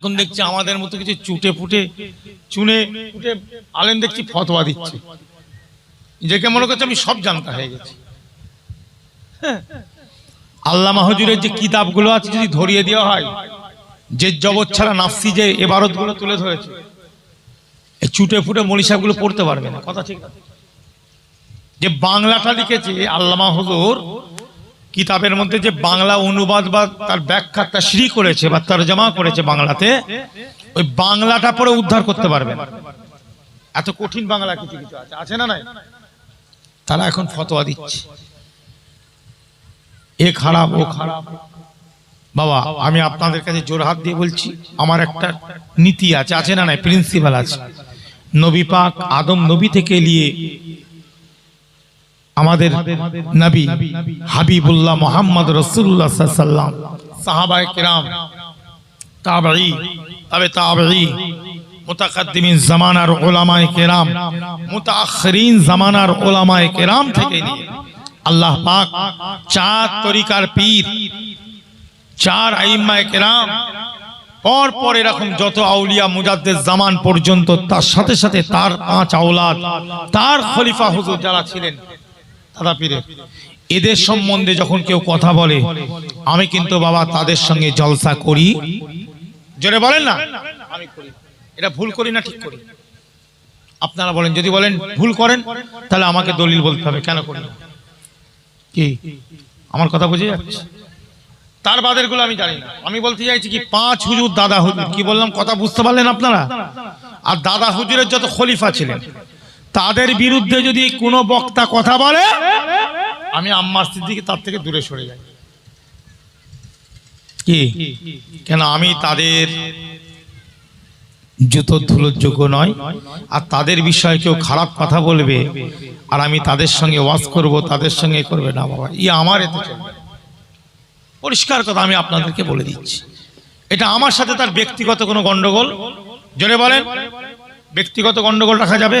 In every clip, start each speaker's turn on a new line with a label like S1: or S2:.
S1: এখন দেখছি আমাদের মতো কিছু চুটে ফুটে চুনে ফুটে আলেন দেখছি ফতোয়া দিচ্ছে নিজেকে মনে করছে আমি সব জানতা হয়ে গেছি হ্যাঁ। আল্লামা হজুরের যে কিতাবগুলো আছে যদি ধরিয়ে দেওয়া হয়, যে জগৎ ছাড়া নাফসি যে এবারতগুলো তুলে ধরেছে এই চুটে ফুটে মনীষাগুলো পড়তে পারবে না, কথা ঠিক যে বাংলাটা লিখেছে আল্লামা হুজুর কিতাবের মধ্যে যে বাংলা অনুবাদ বা তার ব্যাখ্যা তা শ্রী করেছে বা তার জমা করেছে বাংলাতে, ওই বাংলাটা পরে উদ্ধার করতে পারবে। এত কঠিন বাংলা কিছু কিছু আছে। আছে না নাই? তারা এখন ফতোয়া দিচ্ছে। এ খারাপ, ও খারাপ। বাবা, আমি আপনাদের কাছে জোর হাত দিয়ে বলছি, আমার একটা নীতি আছে। আছে না নাই? প্রিন্সিপাল আছে। নবী পাক আদম নবী থেকে নিয়ে আমাদের নবী হাবিবুল্লাহ মোহাম্মদ রসুল্লাহ সাল্লাম সাহাবায়ে কিরাম, তাবেঈ, তবে তাবেঈ, মুতাকাদ্দিমিন জামানার ওলামায়ে কেরাম মুতাআখিরিন জামানার ওলামায়ে কেরাম থেকে নিয়ে আল্লাহ পাক চার তরিকার পীর, চার আইম্মায়ে কেরাম পর পর এরকম যত আউলিয়া মুজাদ্দের জামান পর্যন্ত তার সাথে সাথে তার পাঁচ আওলাদ, তার খলিফা হুজুর যারা ছিলেন পীরের এদের সম্বন্ধে যখন কেউ কথা বলে আমি কিন্তু বাবা তাদের সঙ্গে জলসা করি। জোরে বলেন না? আমি করি। এটা ভুল করি না ঠিক করি? আপনারা বলেন যদি বলেন ভুল করেন তাহলে আমাকে দলিল বলতে হবে কেন করি? কি? আমার কথা বুঝে যাচ্ছে? তার বাদেরগুলো আমি জানি না। আমি বলতে চাইছি কি পাঁচ হুজুর দাদা হুজুর। কি বললাম? কথা বুঝতে পারলেন আপনারা? আর দাদা হুজুরের যত খলিফা ছিলেন তাদের বিরুদ্ধে যদি কোনো বক্তা কথা বলে আমি আম্মার সিদ্দিকে তার থেকে দূরে সরে যাই। কি? কেন আমি তাদের জুতো ধুলোর যোগ্য নয় আর তাদের বিষয়ে কেউ খারাপ কথা বলবে আর আমি তাদের সঙ্গে ওয়াজ করব তাদের সঙ্গে করবে না বাবা। ই আমার এতে চলবে পরিষ্কার কথা আমি আপনাদেরকে বলে দিচ্ছি। এটা আমার সাথে তার ব্যক্তিগত কোনো গন্ডগোল? জোরে বলেন। ব্যক্তিগত গন্ডগোল রাখা যাবে?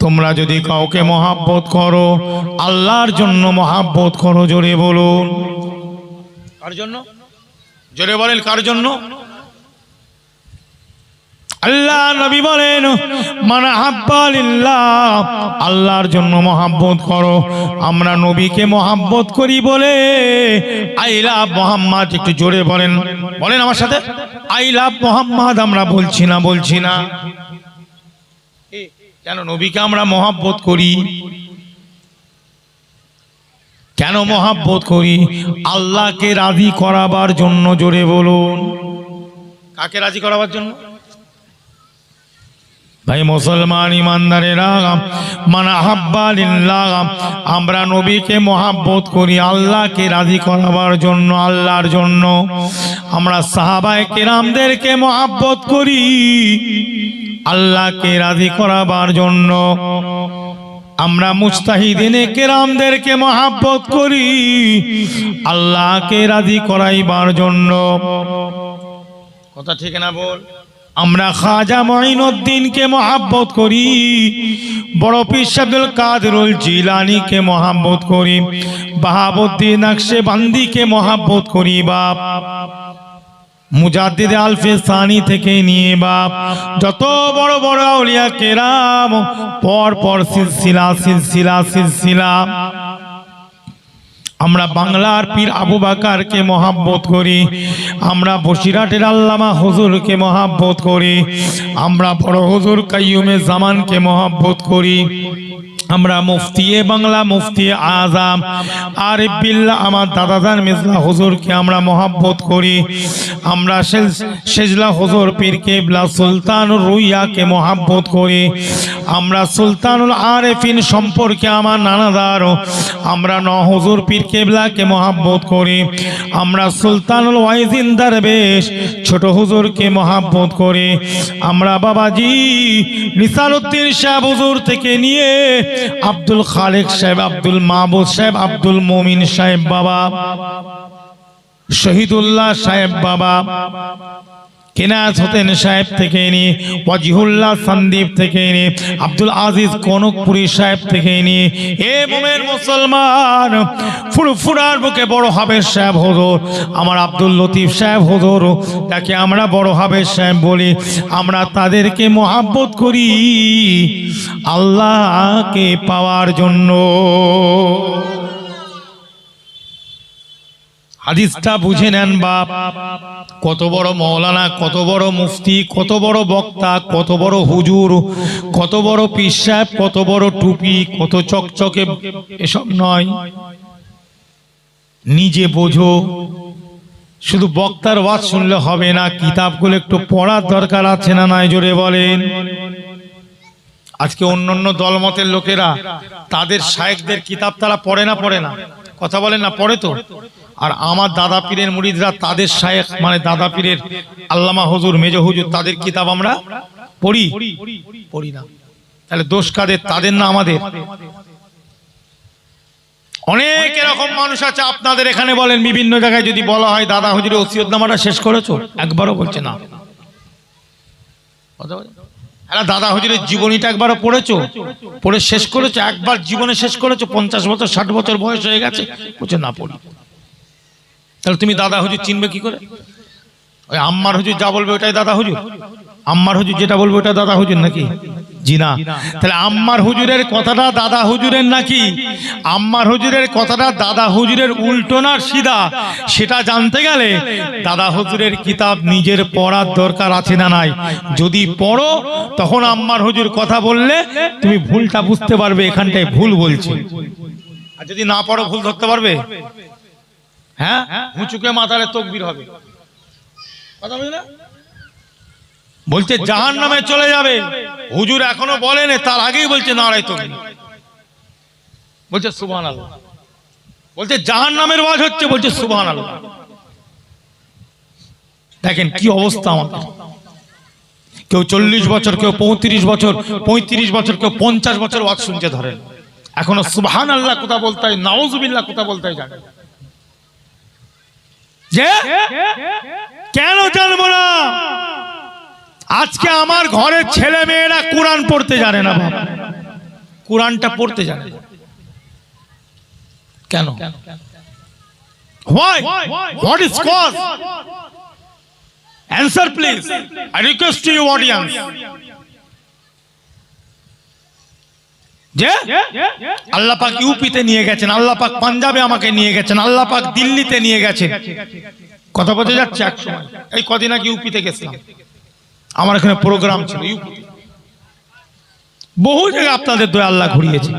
S1: তোমরা যদি কাউকে মহাব্বত করো আল্লাহর জন্য মহাব্বত করো জোরে বলুন। কার জন্য? জোরে বলেন কার জন্য? আল্লাহ নবী বলেন মানে হাব্বালিল্লাহ আল্লাহর জন্য মহাব্বত করো। আমরা নবীকে মহাব্বত করি বলে আই লাভ মোহাম্মদ একটু জোরে বলেন। বলেন আমার সাথে আই লাভ মোহাম্মদ আমরা বলছি না বলছি না। কেন নবীকে আমরা মহাব্বত করি? কেন মহাব্বত করি? আল্লাহকে রাজি করাবার জন্য জোরে বলুন। কাকে রাজি করাবার জন্য? ভাই, মুসলমান ইমানদারেরা, মানা হাব্বা লিল্লাহ, আমরা নবীকে মহাব্বত করি, আল্লাহকে রাজি করাবার জন্য, আল্লাহর জন্য। আমরা সাহাবায়ে কেরামদেরকে মহাব্বত করি। আল্লাহকে রাজি করাবার জন্য। আমরা মুস্তাহিদিনে কেরামদেরকে মহাব্বত করি আল্লাহকে রাজি করাইবার জন্য। কথা ঠিক না বল আমরা খাজা মঈনুদ্দিনকে মহাব্বত করি বড় পীর আব্দুল কাদরুল জিলানিকে মহাব্বত করি বাহাবুদ্দিন নকশে বান্দিকে মহাব্বত করি বাপ। মুজাদ্দিদ আলফে সানি থেকে নিয়ে বাপ। যত বড় বড় আউলিয়া কেরাম, পর পর সিলসিলা সিলসিলা সিলসিলা। আমরা বাংলার পীর আবু বাকারকে মহাব্বত করি, আমরা বসিরহাটের আল্লামা হুজুরকে মহাব্বত করি, আমরা বড় হুজুর কাইয়ুমে জামানকে মহাব্বত করি। আমরা মুফতি এ বাংলা মুফতি, আজাম আর বিল্লা আমার দাদাদান মিজলা হুজুরকে আমরা মহাব্বত করি। আমরা শেজলা সেজলা হুজুর পীরকে কেবলা সুলতান রুইয়াকে মহাব্বত করি। আমরা সুলতানুল আরেফিন সম্পর্কে আমার নানাদার আমরা ন হুজুর পীর কেবলাকে মহাব্বত করি। আমরা সুলতানুল ওয়াইজিন দরবেশ ছোট হুজুরকে মহাব্বত করি। আমরা বাবাজি নিসারুদ্দিন সাহেব হুজুর থেকে নিয়ে আব্দুল খালেক সাহেব, আব্দুল মাহবুদ সাহেব, আব্দুল মমিন সাহেব বাবা, শহীদুল্লাহ সাহেব বাবা কেনাজ হোসেন সাহেব থেকে নিয়ে ওয়াজিহুল্লাহ সন্দীপ থেকে নিয়ে আব্দুল আজিজ কনকপুরি সাহেব থেকে নিয়ে এ মোমের মুসলমান, ফুরফুরার বুকে বড় হাবের সাহেব হজুর, আমার আব্দুল লতিফ সাহেব হজুর তাকে আমরা বড় হাবের সাহেব বলি, আমরা তাদেরকে মহাব্বত করি, আল্লাহকে পাওয়ার জন্য। হাদিসটা বুঝে নেন বাপ। কত বড় মৌলানা, কত বড় মুফতি, কত বড় বক্তা, কত বড় হুজুর, কত বড় সাহেব, কত বড় টুপি, কত চকচকে, এসব নয়। নিজে বোঝো, শুধু বক্তার ওয়াজ শুনলে হবে না, কিতাবগুলো একটু পড়ার দরকার আছে না নাই, জোরে বলেন। আজকে অন্য অন্য দলমতের লোকেরা, তাদের শায়েকদের কিতাব তারা পড়ে না পড়ে না। কথা বলেন না, পড়ে তো? আর আমার দাদা পীরের মুরিদরা তাদের শায়েক মানে দাদা পীরের আল্লামা হুজুর, মেজ হুজুর, তাদের কিতাব আমরা পড়ি? পড়ি না। তাহলে দোষ কাদের? তাদের না আমাদের? অনেক এরকম মানুষ আছে, আপনাদের এখানে বলেন, বিভিন্ন জায়গায় যদি বলা হয় দাদা হুজুরের ওসিয়ত নামাটা শেষ করেছ? একবারও বলছে না। দাদা হুজুরের জীবনীটা একবারও পড়েছো? পড়ে শেষ করেছ? একবার জীবনে শেষ করেছ? পঞ্চাশ বছর, ষাট বছর বয়স হয়ে গেছে? বলছে না, পড়ি। তাহলে তুমি দাদা হুজুর চিনবে কি করে? ওই আম্মার হুজুর যা বলবে ওটাই দাদা হুজুর? আম্মার হুজুর যেটা বলবে ওটা দাদা হুজুর নাকি? জি না। তাহলে আম্মার হুজুরের কথাটা দাদা হুজুরের নাকি? আম্মার হুজুরের কথাটা দাদা হুজুরের উল্টো না সিধা? সেটা জানতে গেলে দাদা হুজুরের কিতাব নিজের পড়ার দরকার আছে না নাই? যদি পড়ো, তখন আম্মার হুজুর কথা বললে তুমি ভুলটা বুঝতে পারবে, এখানটায় ভুল বলছি। আর যদি না পড়ো, ভুল ধরতে পারবে? হ্যাঁ? হুঁচুকে মাথারে তকবির হবে। কথা? বলছে জাহান নামে চলে যাবে। হুজুর এখনও বলেন, তার আগেই বলছে, নারায় তকবির। বলছে সুবহান আল্লাহ বলছে জাহান নামের ওয়াজ হচ্ছে, বলছে সুবহান আল্লাহ দেখেন কি অবস্থা আমাদের। কেউ চল্লিশ বছর, কেউ পঁয়ত্রিশ বছর পঁয়ত্রিশ বছর, কেউ পঞ্চাশ বছর ওয়াজ শুনছে ধরেন। এখনও সুবহান আল্লাহ কোথা বলতে হয়, নাউজুবিল্লাহ কোথা বলতে জানেন। কেন জানব না? আজকে আমার ঘরের ছেলে মেয়েরা কোরআন পড়তে জানে না বাবা। কোরআনটা পড়তে জানে। কেন? Why is answer please I request you audience যে? আল্লাহ পাক ইউপিতে নিয়ে গেছেন, আল্লাহ পাক পাঞ্জাবে আমাকে নিয়ে গেছেন, আল্লাহ পাক দিল্লিতে নিয়ে গেছেন কথা বলতে যাচ্ছে এক সময়। এই কদিন আগে ইউপিতে গেছিলাম। আমার এখানে প্রোগ্রাম ছিল ইউপি বহু জায়গায় আপনাদের দয়া আল্লাহ ঘুরিয়েছে।